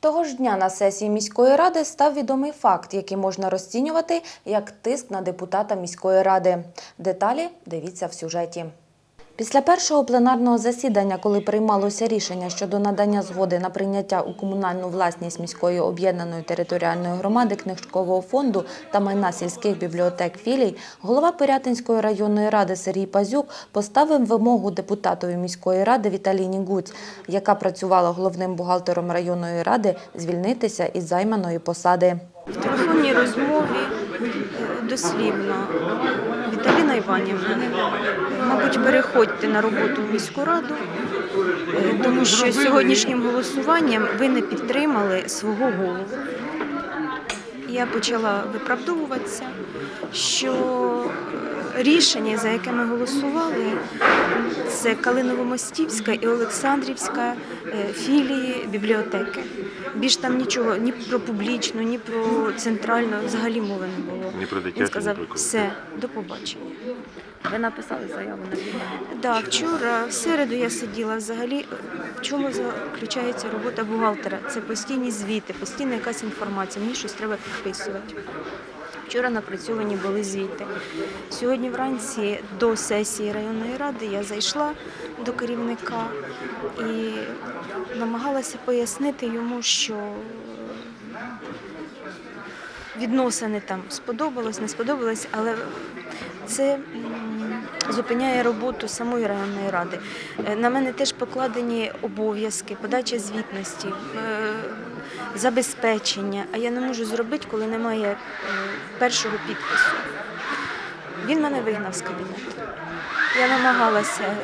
Того ж дня на сесії міської ради став відомий факт, який можна розцінювати як тиск на депутата міської ради. Деталі дивіться в сюжеті. Після першого пленарного засідання, коли приймалося рішення щодо надання згоди на прийняття у комунальну власність міської об'єднаної територіальної громади книжкового фонду та майна сільських бібліотек філій, голова Пирятинської районної ради Сергій Пазюк поставив вимогу депутатові міської ради Віталіні Гуць, яка працювала головним бухгалтером районної ради, звільнитися із займаної посади. В телефонній розмові е, дослівно Віталіна Іванівна, мабуть, переходьте на роботу в міську раду, е, тому що сьогоднішнім голосуванням ви не підтримали свого голову. Я почала виправдовуватися, що рішення, за яке ми голосували, це Калиново-Мостівська і Олександрівська е, філії бібліотеки. Більш там нічого ні про публічну, ні про центральну взагалі мови не було. Ні про дитячу, Він ні сказав, про все, до побачення. Ви написали заяву на. Да, вчора, в середу я сиділа взагалі. В чому заключається робота бухгалтера? Це постійні звіти, постійна якась інформація. Мені щось треба підписувати. Вчора напрацьовані були звіти. Сьогодні вранці до сесії районної ради я зайшла до керівника і намагалася пояснити йому, що відносини там сподобалось, не сподобалось, але це зупиняє роботу самої районної ради. Е, На мене теж покладені обов'язки, подача звітності, е, забезпечення, а я не можу зробити, коли немає першого підпису. Він мене вигнав з кабінету. Я намагалася,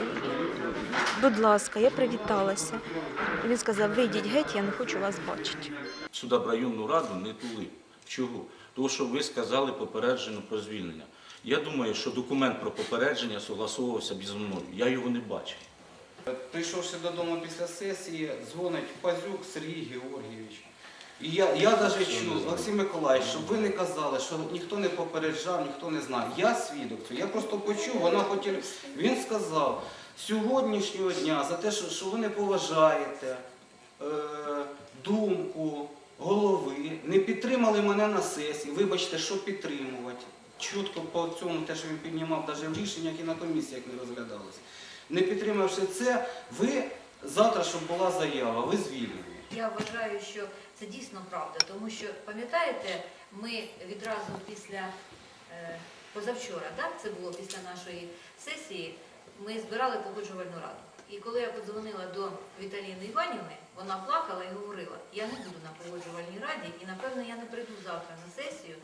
будь ласка, я привіталася. Він сказав, вийдіть геть, я не хочу вас бачити. сюди в районну раду не тули. Чого? Тому що ви сказали попереджено про звільнення. Я думаю, що документ про попередження согласовувався зі мною. Я його не бачив. Прийшовши додому після сесії, дзвонить Пазюк Сергій Георгійович. І я, я навіть чув, Олексій Миколаївич, щоб ви не казали, що ніхто не попереджав, ніхто не знає. Я свідок цього, я просто почув, вона хотіла. Він сказав, сьогоднішнього дня за те, що, що ви не поважаєте е, думку голови, не підтримали мене на сесії. Вибачте, що підтримувати. Чутко по цьому, те, що він піднімав, навіть в рішеннях і на комісіях не розглядалось. Не підтримавши це, ви завтра, щоб була заява, ви звільнені. Я вважаю, що це дійсно правда, тому що пам'ятаєте, ми відразу після е, позавчора, так, це було після нашої сесії, ми збирали погоджувальну раду. І коли я подзвонила до Віталіни Іванівни, вона плакала і говорила, я не буду на погоджувальній раді і напевно я не прийду завтра на сесію,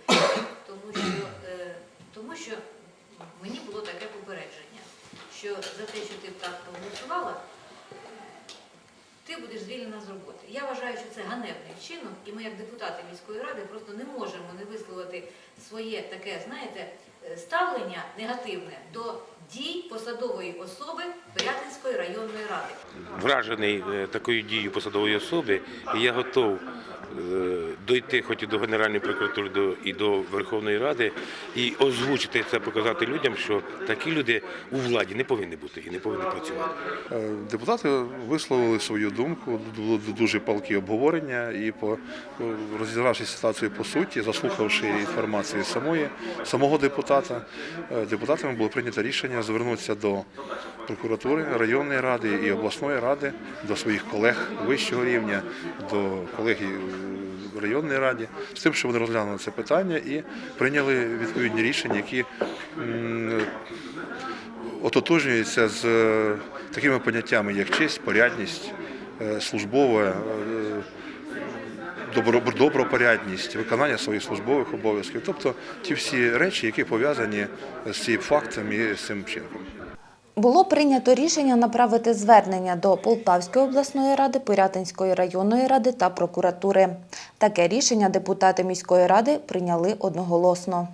тому що, е, тому що мені було таке попередження, що за те, що ти так проголосувала, ти будеш звільнена з роботи. Я вважаю, що це ганебний вчинок, і ми, як депутати міської ради, просто не можемо не висловити своє таке, знаєте, е, ставлення негативне до дій посадової особи Пирятинської районної ради. Вражений е, такою дією посадової особи, і я готов е, дойти хоч і до Генеральної прокуратури до, і до Верховної Ради і озвучити це, показати людям, що такі люди у владі не повинні бути і не повинні працювати. Депутати висловили свою думку, було дуже палкі обговорення і по розібравши ситуацію по суті, заслухавши інформацію самої самого депутата, е, депутатами було прийнято рішення звернутися до прокуратури районної ради і обласної ради, до своїх колег вищого рівня, до колег е, в районній раді, з тим, щоб вони розглянули це питання і прийняли відповідні рішення, які м, ототожнюється з е, такими поняттями, як честь, порядність, е, службова, е, добропорядність, виконання своїх службових обов'язків. Тобто ті всі речі, які пов'язані з цим фактом і з цим вчинком. Було прийнято рішення направити звернення до Полтавської обласної ради, Пирятинської районної ради та прокуратури. Таке рішення депутати міської ради прийняли одноголосно.